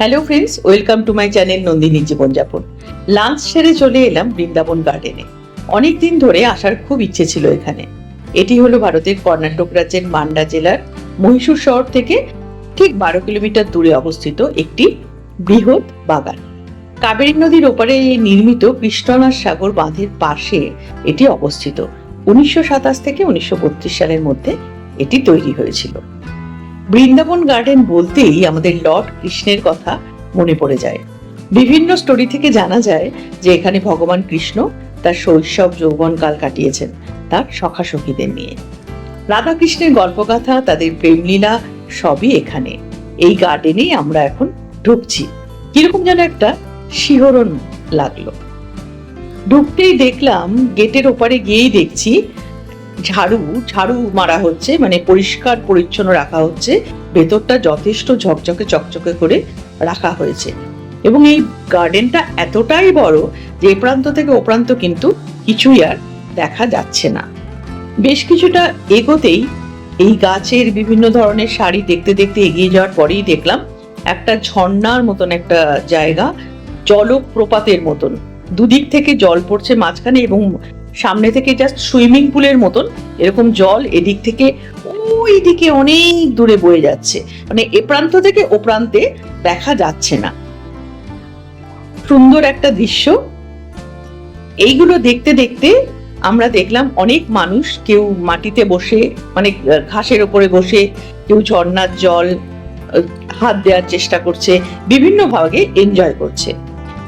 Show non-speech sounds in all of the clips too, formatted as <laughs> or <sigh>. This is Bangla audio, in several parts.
Hello friends welcome to my channel Nandini জীবনযাপন লাঞ্চ সেরে চলে এলাম বৃন্দাবন গার্ডেনে অনেক দিন ধরে আসার খুব ইচ্ছে ছিল এখানে। এটি হলো ভারতের কর্ণাটক রাজ্যের মান্ডা জেলার মহীশূর শহর থেকে ঠিক বারো কিলোমিটার দূরে অবস্থিত একটি বৃহৎ বাগান। কাবেরী নদীর ওপারে নির্মিত কৃষ্ণনাথ সাগর বাঁধের পাশে এটি অবস্থিত। উনিশশো সাতাশ থেকে উনিশশো বত্রিশ সালের মধ্যে এটি তৈরি হয়েছিল। বৃন্দাবন গার্ডেন বলতেই আমাদের লর্ড কৃষ্ণের কথা মনে পড়ে যায়। বিভিন্ন স্টোরি থেকে জানা যায় যে এখানে ভগবান কৃষ্ণ তার শৈশব যৌবনকাল কাটিয়েছেন, তার সখা সখীদের নিয়ে রাধাকৃষ্ণের গল্পগাথা, তাদের প্রেমলীলা সবই এখানে। এই গার্ডেনেই আমরা এখন ঢুকছি। কীরকম যেন একটা শিহরণ লাগল। ঢুকতেই দেখলাম গেটের ওপারে গিয়েই দেখছি ঝাড়ু ঝাড়ু মারা হচ্ছে মানে পরিষ্কার, পরিচ্ছন্ন রাখা হচ্ছে। ভেতরটা যথেষ্ট ঝকঝকে, চকচকে করে রাখা হয়েছে। এবং এই গার্ডেনটা এতটাই বড় যে প্রান্ত থেকে ও প্রান্ত কিন্তু কিছুই আর দেখা যাচ্ছে না। বেশ কিছুটা এগোতেই এই গাছের বিভিন্ন ধরনের শাড়ি দেখতে দেখতে এগিয়ে যাওয়ার পরেই দেখলাম একটা ঝর্ণার মতন একটা জায়গা, জলপ্রপাতের মতন। দুদিক থেকে জল পড়ছে মাঝখানে এবং সামনে থেকে জাস্ট সুইমিং পুলের মতন এরকম জল এদিক থেকে ওই দিকে অনেক দূরে বয়ে যাচ্ছে। মানে এ প্রান্ত থেকে ও প্রান্তে দেখা যাচ্ছে না। সুন্দর একটা দৃশ্য। এইগুলো দেখতে দেখতে আমরা দেখলাম অনেক মানুষ কেউ মাটিতে বসে মানে ঘাসের ওপরে বসে, কেউ ঝর্ণার জল হাত দেওয়ার চেষ্টা করছে বিভিন্ন ভাগে এনজয় করছে।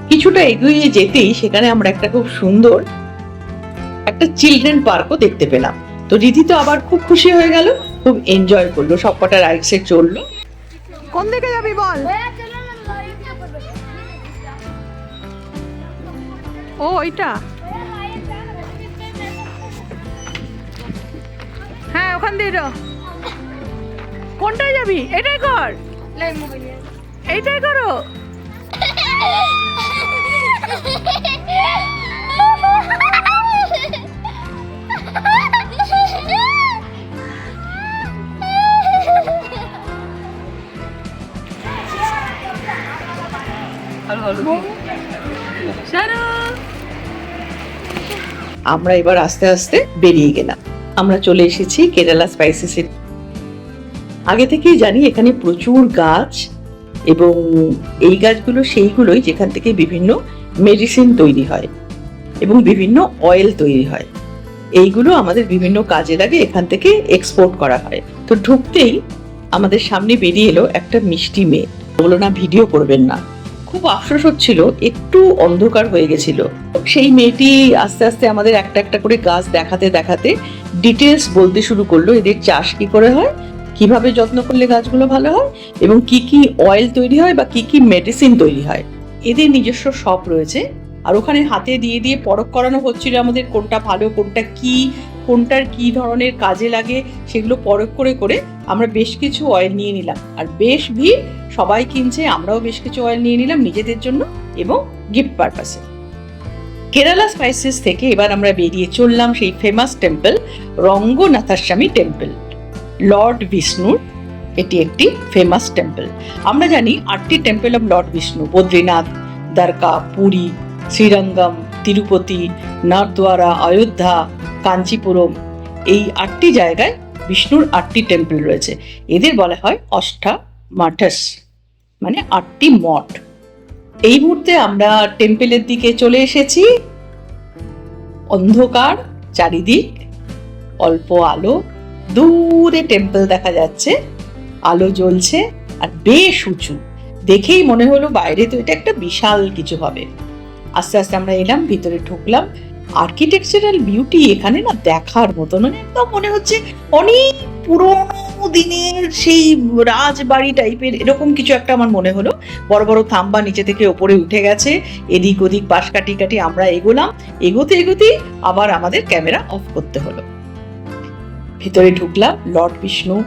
কিছুটা এগিয়ে যেতেই সেখানে আমরা একটা খুব সুন্দর একটা চিলড্রেন পার্কও দেখতে পেলাম। তো রিধি তো আবার খুব খুশি হয়ে গেল খুব এনজয় করল সবকটা রাইডসে চলল কোন দিকে যাবি বল? ও ওইটা? হ্যাঁ ওখান দিয়ে যাও। কোনটায় যাবি? এটাই কর। এইটাই করো। <laughs> আমরা এবার আস্তে আস্তে বেরিয়ে গেলাম। আমরা চলে এসেছি কেরালা স্পাইসেসের আগে থেকেই জানি এখানে প্রচুর গাছ এবং এই গাছগুলো সেইগুলোই যেখান থেকে বিভিন্ন মেডিসিন তৈরি হয় এবং বিভিন্ন অয়েল তৈরি হয়। এইগুলো আমাদের বিভিন্ন কাজে লাগে, এখান থেকে এক্সপোর্ট করা হয়। তো ঢুকতেই আমাদের সামনে বেরিয়ে এলো একটা মিষ্টি মেয়ে। বলল না, ভিডিও করবেন না। খুব আফসোস হচ্ছিল, একটু অন্ধকার হয়ে গেছিল। সেই মেয়েটি আস্তে আস্তে আমাদের একটা একটা করে গাছ দেখাতে দেখাতে ডিটেলস বলতে শুরু করল, এদের চাষ কি করে হয়, কীভাবে যত্ন করলে গাছগুলো ভালো হয়, এবং কি কি অয়েল তৈরি হয় বা কি কি মেডিসিন তৈরি হয়। এদের নিজস্ব শপ রয়েছে, আর ওখানে হাতে দিয়ে দিয়ে পরখ করানো হচ্ছিল আমাদের কোনটা ভালো, কোনটা কি কোনটার কি ধরনের কাজে লাগে সেগুলো পরখ করে করে আমরা বেশ কিছু অয়েল নিয়ে নিলাম। আর বেশ ভিড়, সবাই কিনছে, আমরাও বেশ কিছু অয়েল নিয়ে নিলাম নিজেদের জন্য এবং গিফট পারপাসে কেরালা স্পাইসেস থেকে এবার আমরা বেরিয়ে চললাম সেই famous temple Ranganathaswamy temple lord বিষ্ণুর এটি একটি ফেমাস টেম্পল আমরা জানি আটটি temple of lord Vishnu Badrinath, Dwarka, Puri, Srirangam, Tirupati, Nathdwara, Ayodhya Kanchipuram. এই আটটি জায়গায় বিষ্ণুর আটটি টেম্পল রয়েছে। এদের বলা হয় অষ্টা মাঠাস মানে আটটি মঠ। এই মুহূর্তে আমরা টেম্পেলের দিকে চলে এসেছি। অন্ধকার, চারিদিক, অল্প আলো, দূরে টেম্পল দেখা যাচ্ছে। আলো জ্বলছে আর বেশ উঁচু। দেখেই মনে হলো বাইরে তো এটা একটা বিশাল কিছু হবে। আস্তে আস্তে আমরা এলাম, ভিতরে ঢুকলাম। আর্কিটেকচারাল বিউটি এখানে না দেখার মতো মানে একদম মনে হচ্ছে অনেক পুরোনো দিনের সেই রাজবাড়ি টাইপের এরকম কিছু একটা আমার মনে হলো। বড় বড় থাম্বা নিচে থেকে ওপরে উঠে গেছে। এদিক ওদিক পাশ কাটি কাটি আমরা এগোলাম। এগোতে এগোতেই আবার আমাদের ক্যামেরা অফ করতে হলো। ভিতরে ঢুকলাম, লর্ড বিষ্ণু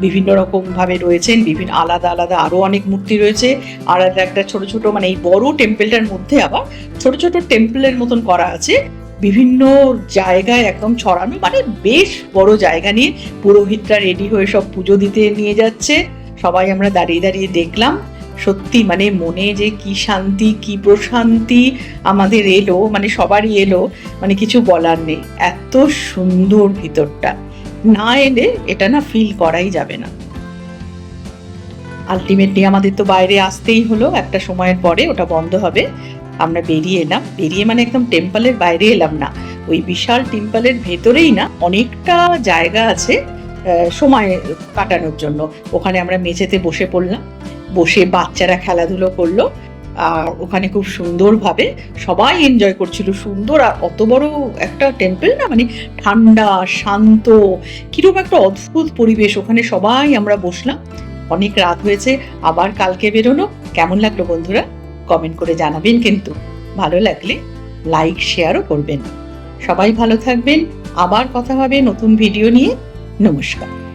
বিভিন্ন রকম ভাবে রয়েছেন, বিভিন্ন আলাদা আলাদা আরও অনেক মূর্তি রয়েছে। আলাদা একটা ছোট ছোট মানে এই বড় টেম্পলটার মধ্যে আবার ছোট ছোট টেম্পলের মতন করা আছে। বিভিন্ন জায়গায় একদম ছড়ানো মানে বেশ বড় জায়গা নিয়ে পুরোহিতরা রেডি হয়ে সব পুজো দিতে নিয়ে যাচ্ছে। সবাই আমরা দাঁড়িয়ে দাঁড়িয়ে দেখলাম। সত্যি মানে মনে যে কি শান্তি, কি প্রশান্তি আমাদের এলো মানে সবারই এলো মানে কিছু বলার নেই। এত সুন্দর ভিতরটা। না এলে এটা না ফিল করাই যাবে না। আলটিমেটলি আমাদের তো বাইরে আসতেই হলো, একটা সময়ের পরে ওটা বন্ধ হবে। আমরা বেরিয়ে এলাম। বেরিয়ে মানে একদম টেম্পলের বাইরে এলাম না। ওই বিশাল টেম্পলের ভেতরেই না অনেকটা জায়গা আছে সময় কাটানোর জন্য। ওখানে আমরা মেঝেতে বসে পড়লাম। বসে বাচ্চারা খেলাধুলো করল। ওখানে খুব সুন্দরভাবে সবাই এনজয় করছিল। সুন্দর আর অত বড় একটা টেম্পল না মানে ঠান্ডা, শান্ত কীরকম একটা অদ্ভুত পরিবেশ। ওখানে সবাই আমরা বসলাম। অনেক রাত হয়েছে, আবার কালকে বেরোনো। কেমন লাগল বন্ধুরা? কমেন্ট করে জানাবেন কিন্তু। ভালো লাগলে লাইক শেয়ারও করবেন। সবাই ভালো থাকবেন। আবার কথা হবে নতুন ভিডিও নিয়ে। নমস্কার।